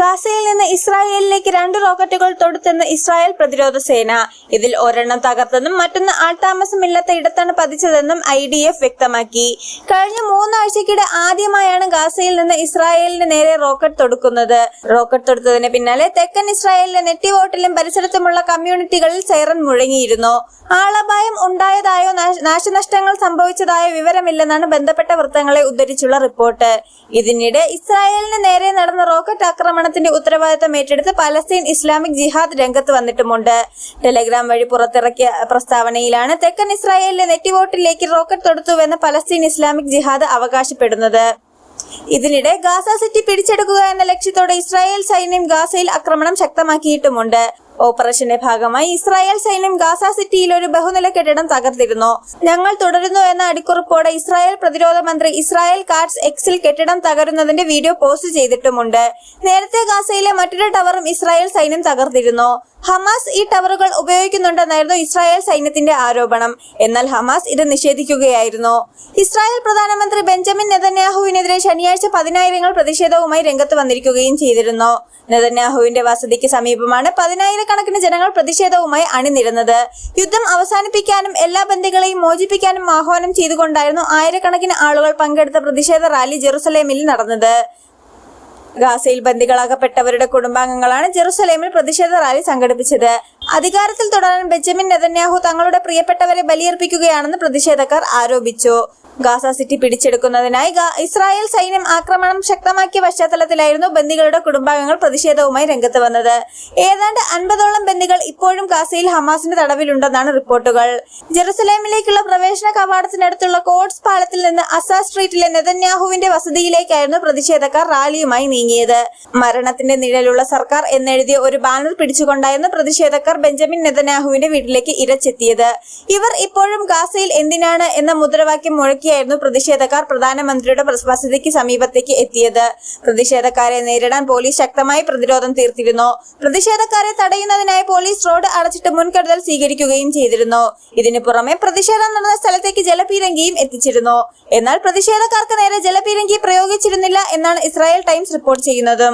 ഗാസയിൽ നിന്ന് ഇസ്രായേലിലേക്ക് രണ്ട് റോക്കറ്റുകൾ തൊടുത്തെന്ന് ഇസ്രായേൽ പ്രതിരോധ സേന. ഇതിൽ ഒരെണ്ണം തകർത്തെന്നും മറ്റൊന്ന് ആൾതാമസമില്ലാത്ത ഇടത്താണ് പതിച്ചതെന്നും ഐ ഡി എഫ് വ്യക്തമാക്കി. കഴിഞ്ഞ മൂന്നാഴ്ചക്കിടെ ആദ്യമായാണ് ഗാസയിൽ നിന്ന് ഇസ്രായേലിന് നേരെ റോക്കറ്റ് തൊടുക്കുന്നത്. റോക്കറ്റ് തൊടുത്തതിന് പിന്നാലെ തെക്കൻ ഇസ്രായേലിലെ നെറ്റിവോട്ടിലും പരിസരത്തുമുള്ള കമ്മ്യൂണിറ്റികളിൽ സൈറൻ മുഴങ്ങിയിരുന്നു. ആളപായം ഉണ്ടായതായോ നാശനഷ്ടങ്ങൾ സംഭവിച്ചതായോ വിവരമില്ലെന്നാണ് ബന്ധപ്പെട്ട വൃത്തങ്ങളെ ഉദ്ധരിച്ചുള്ള റിപ്പോർട്ട്. ഇതിനിടെ ഇസ്രായേലിന് നേരെ നടന്ന റോക്കറ്റ് ആക്രമണത്തിന്റെ ഉത്തരവാദിത്തം ഏറ്റെടുത്ത് പലസ്തീൻ ഇസ്ലാമിക് ജിഹാദ് രംഗത്ത് വന്നിട്ടുമുണ്ട്. ടെലഗ്രാം വഴി പുറത്തിറക്കിയ പ്രസ്താവനയിലാണ് തെക്കൻ ഇസ്രായേലിലെ നെറ്റിവോട്ടിലേക്ക് റോക്കറ്റ് തൊടുത്തുവെന്ന് പലസ്തീൻ ഇസ്ലാമിക് ജിഹാദ് അവകാശപ്പെടുന്നത്. ഇതിനിടെ ഗാസ സിറ്റി പിടിച്ചെടുക്കുക എന്ന ലക്ഷ്യത്തോടെ ഇസ്രായേൽ സൈന്യം ഗാസയിൽ ആക്രമണം ശക്തമാക്കിയിട്ടുമുണ്ട്. ഓപ്പറേഷന്റെ ഭാഗമായി ഇസ്രായേൽ സൈന്യം ഗാസ സിറ്റിയിൽ ഒരു ബഹുനില കെട്ടിടം തകർത്തിരുന്നു. ഞങ്ങൾ തുടരുന്നു എന്ന അടിക്കുറിപ്പോടെ ഇസ്രായേൽ പ്രതിരോധ മന്ത്രി ഇസ്രായേൽ കാർഡ്സ് എക്സിൽ കെട്ടിടം തകരുന്നതിന്റെ വീഡിയോ പോസ്റ്റ് ചെയ്തിട്ടുമുണ്ട്. നേരത്തെ ഗാസയിലെ മറ്റൊരു ടവറും ഇസ്രായേൽ സൈന്യം തകർത്തിരുന്നു. ഹമാസ് ഈ ടവറുകൾ ഉപയോഗിക്കുന്നുണ്ടെന്നായിരുന്നു ഇസ്രായേൽ സൈന്യത്തിന്റെ ആരോപണം. എന്നാൽ ഹമാസ് ഇത് നിഷേധിക്കുകയായിരുന്നു. ഇസ്രായേൽ പ്രധാനമന്ത്രി ബെഞ്ചമിൻ നെതന്യാഹുവിനെതിരെ ശനിയാഴ്ച പതിനായിരങ്ങൾ പ്രതിഷേധവുമായി രംഗത്ത് വന്നിരിക്കുകയും ചെയ്തിരുന്നു. നെതന്യാഹുവിന്റെ വസതിക്ക് സമീപമാണ് പതിനായിരക്കണക്കിന് ജനങ്ങൾ പ്രതിഷേധവുമായി അണിനിരുന്നത്. യുദ്ധം അവസാനിപ്പിക്കാനും എല്ലാ ബന്ധികളെയും മോചിപ്പിക്കാനും ആഹ്വാനം ചെയ്തുകൊണ്ടായിരുന്നു ആയിരക്കണക്കിന് ആളുകൾ പങ്കെടുത്ത പ്രതിഷേധ റാലി ജെറുസലേമിൽ നടന്നത്. ഗാസയിൽ ബന്ദികളാകപ്പെട്ടവരുടെ കുടുംബാംഗങ്ങളാണ് ജെറുസലേമിൽ പ്രതിഷേധ റാലി സംഘടിപ്പിച്ചത്. അധികാരത്തിൽ തുടരാൻ ബെഞ്ചമിൻ നെതന്യാഹു തങ്ങളുടെ പ്രിയപ്പെട്ടവരെ ബലിയർപ്പിക്കുകയാണെന്ന് പ്രതിഷേധക്കാർ ആരോപിച്ചു. ഗാസ സിറ്റി പിടിച്ചെടുക്കുന്നതിനായി ഇസ്രായേൽ സൈന്യം ആക്രമണം ശക്തമാക്കിയ പശ്ചാത്തലത്തിലായിരുന്നു ബന്ദികളുടെ കുടുംബാംഗങ്ങൾ പ്രതിഷേധവുമായി രംഗത്ത് വന്നത്. ഏതാണ്ട് അൻപതോളം ബന്ദികൾ ഇപ്പോഴും ഗാസയിൽ ഹമാസിന്റെ തടവിലുണ്ടെന്നാണ് റിപ്പോർട്ടുകൾ. ജെറുസലേമിലേക്കുള്ള പ്രവേശന കവാടത്തിനടുത്തുള്ള കോട്സ് പാലത്തിൽ നിന്ന് അസാ സ്ട്രീറ്റിലെ നെതന്യാഹുവിന്റെ വസതിയിലേക്കായിരുന്നു പ്രതിഷേധക്കാർ റാലിയുമായി നീങ്ങിയത്. മരണത്തിന്റെ നിഴലുള്ള സർക്കാർ എന്നെഴുതിയ ഒരു ബാനർ പിടിച്ചുകൊണ്ടായിരുന്നു പ്രതിഷേധക്കാർ ബെഞ്ചമിൻ നെതന്യാഹുവിന്റെ വീട്ടിലേക്ക് ഇരച്ചെത്തിയത്. ഇവർ ഇപ്പോഴും ഗാസയിൽ എന്തിനാണ് എന്ന മുദ്രാവാക്യം മുഴക്കിയായിരുന്നു പ്രതിഷേധക്കാർ പ്രധാനമന്ത്രിയുടെ വസതിക്ക് സമീപത്തേക്ക് എത്തിയത്. പ്രതിഷേധക്കാരെ നേരിടാൻ പോലീസ് ശക്തമായി പ്രതിരോധം തീർത്തിരുന്നു. പ്രതിഷേധക്കാരെ തടയുന്നതിനായി പോലീസ് റോഡ് അടച്ചിട്ട് മുൻകരുതൽ സ്വീകരിക്കുകയും ചെയ്തിരുന്നു. ഇതിനു പുറമെ പ്രതിഷേധം നടന്ന സ്ഥലത്തേക്ക് ജലപീരങ്കിയും എത്തിച്ചിരുന്നു. എന്നാൽ പ്രതിഷേധക്കാർക്ക് നേരെ ജലപീരങ്കി പ്രയോഗിച്ചിരുന്നില്ല എന്നാണ് ഇസ്രായേൽ ടൈംസ് റിപ്പോർട്ട് ചെയ്യുന്നത്.